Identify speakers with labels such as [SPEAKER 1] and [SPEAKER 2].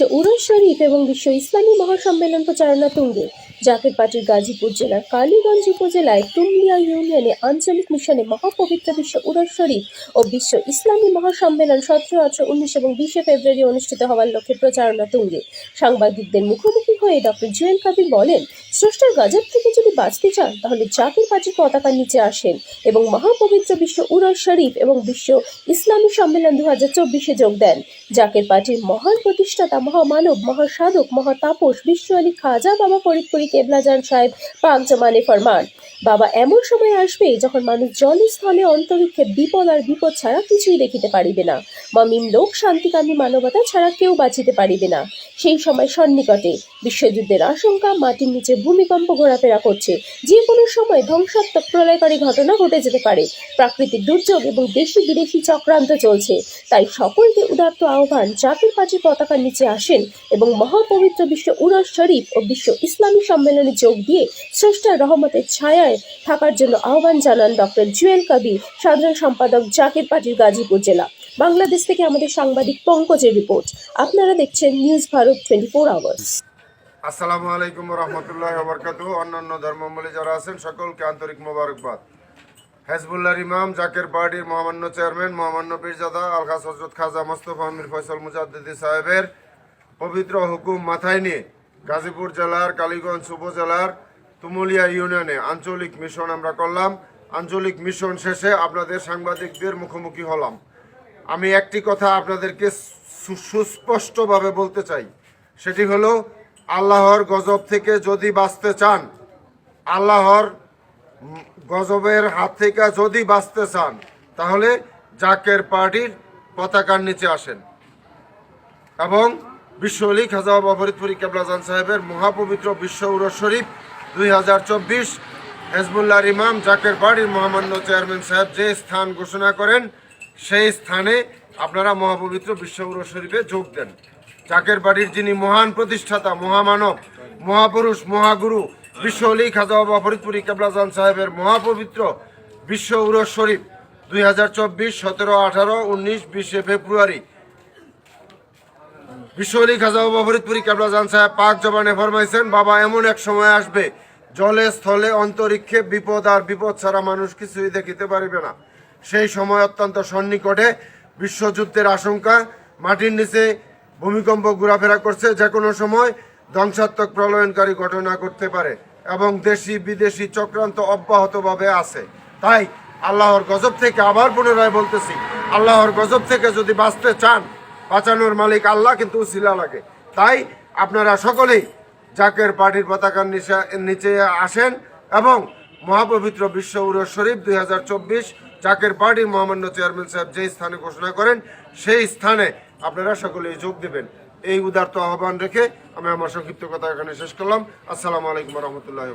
[SPEAKER 1] বিশ্ব উরস শরীফ এবং বিশ্ব ইসলামী মহাসম্মেলন প্রচারণা তুঙ্গে। জাকের পার্টির গাজীপুর জেলার কালীগঞ্জ উপজেলায় তুমলিয়া ইউনিয়নে আঞ্চলিক মিশনে মহাপবিত্র বিশ্ব শরীফ ও বিশ্ব ইসলামী মহাসম্মেলন সতেরো, আঠারো, উনিশ এবং বিশে ফেব্রুয়ারি অনুষ্ঠিত হওয়ার লক্ষ্যে প্রচারণা তুঙ্গে। সাংবাদিকদের মুখোমুখি হয়ে ডক্টর জুয়েল কাবির বলেন, স্রষ্টার গজব থেকে যদি বাঁচতে চান, তাহলে জাকির পার্টির পতাকার নিচে আসেন এবং মহাপবিত্র বিশ্ব উরস শরীফ এবং বিশ্ব ইসলামী সম্মেলন দু হাজার চব্বিশে যোগ দেন। জাকের পার্টির মহান প্রতিষ্ঠাতা, মহামানব, মহাসাধক, মহাতাপস বিশ্ব আলী খাজা বাবা ফরিদপুরি কেবলাজান সাহেব পাক জমানে ফরমান। বাবা এমন সময় আসবে যখন মানুষ জলে স্থলে অন্তরিক্ষে বিপদ আর বিপদ ছাড়া কিছুই দেখিতে পারিবে না। মমিম লোক শান্তিকামী মানবতা ছাড়া কেউ বাঁচিতে পারিবে না। সেই সময় সন্নিকটে বিশ্বযুদ্ধের আশঙ্কা মাটির নিচে ভূমিকম্প ঘোরাফেরা করছে। যে কোনো সময় ধ্বংসাত্মক প্রলয়কারী ঘটনা ঘটে যেতে পারে। প্রাকৃতিক দুর্যোগ এবং দেশি বিদেশি চক্রান্ত চলছে। তাই সকলকে উদাত্ত আহ্বান জাতির পার্টির পতাকার নিচে আসেন এবং মহাপবিত্র বিশ্ব উরস শরীফ ও বিশ্ব ইসলামী সম্মেলনে যোগ দিয়ে স্রষ্টার রহমতের ছায়ায় থাকার জন্য আহ্বান জানান ডক্টর জুয়েল কবির, সাধারণ সম্পাদক জাকির পার্টির গাজীপুর জেলা। বাংলাদেশ থেকে আমাদের সাংবাদিক পঙ্কজের রিপোর্ট। আপনারা দেখছেন news Bharat twenty four hours
[SPEAKER 2] আসসালামু আলাইকুম রহমতুল্লাহ বরকাতু অন্যান্য ধর্মাবলী যারা আছেন, সকলকে আন্তরিক মোবারকবাদ। হেজবুল্লাহর ইমাম জাকের পার্টির মহামান্য চেয়ারম্যান, মহামান্য পীরজাদা আলখাস হজরত খাজা মোস্তফা আমির ফয়সল মুজাদ্দিদি সাহেবের পবিত্র হুকুম মাথায় নিয়ে গাজীপুর জেলার, কালীগঞ্জ উপজেলার, তুমুলিয়া ইউনিয়নে আঞ্চলিক মিশন আমরা করলাম। আঞ্চলিক মিশন শেষে আপনাদের সাংবাদিকদের মুখোমুখি হলাম। আমি একটি কথা আপনাদেরকে সুস্পষ্টভাবে বলতে চাই। সেটি হলো, আল্লাহর গজব থেকে যদি বাঁচতে চান, আল্লাহর গজবের হাত থেকে যদি বাঁচতে চান, তাহলে জাকের পার্টির পতাকার নিচে আসেন। এবং বিশ্ব অলি খাজা বাবা ফরিদপুরি কেবলাজান সাহেবের মহাপবিত্র বিশ্ব উরস শরীফ দুই হাজার চব্বিশ হেজবুল্লাহর ইমাম জাকের বাড়ির মহামান্য চেয়ারম্যান সাহেব যে স্থান ঘোষণা করেন, সেই স্থানে আপনারা মহাপবিত্র বিশ্ব উরস শরীফে যোগ দেন। জাকের বাড়ির যিনি মহান প্রতিষ্ঠাতা, মহামানব, মহাপুরুষ, মহাগুরু, বিশ্ব অলি খাজা বাবা ফরিদপুরি কেবলাজান সাহেবের মহাপবিত্র বিশ্ব উরস শরীফ দুই হাজার চব্বিশ, সতেরো, আঠারো, উনিশ, বিশে ফেব্রুয়ারি বিশ্বলী খাজা বাবা ফরিদপুরি কাবলাজান সাহেব পাক জবানে ফরমাইছেন, বাবা এমন এক সময় আসবে, জলে, স্থলে, অন্তরিক্ষে বিপদ আর বিপদ ছাড়া মানুষ কিছুই দেখিতে পারিবে না। সেই সময় অত্যন্ত সন্নিকটে বিশ্বযুদ্ধের আশঙ্কা, মাটির নিচে ভূমিকম্প ঘোরাফেরা করছে, যে কোনো সময় ধ্বংসাত্মক প্রলয়নকারী ঘটনা করতে পারে এবং দেশি বিদেশি চক্রান্ত অব্যাহতভাবে আছে। তাই আল্লাহর গজব থেকে আবার পুনরায় বলতেছি, আল্লাহর গজব থেকে যদি বাঁচতে চান বাঁচানোর মালিক আল্লাহ, কিন্তু উসিলা লাগে। তাই আপনারা সকলেই জাকের পার্টির পতাকার নিচে- আসেন এবং মহাপবিত্র বিশ্ব উরস শরীফ দুই হাজার চব্বিশ জাকের পার্টির মহামান্য চেয়ারম্যান সাহেব যে স্থানে ঘোষণা করেন, সেই স্থানে আপনারা সকলেই যোগ দেবেন। এই উদার্ত আহ্বান রেখে আমি আমার সংক্ষিপ্ত কথা এখানে শেষ করলাম। আসসালামু আলাইকুম রহমতুল্লাহ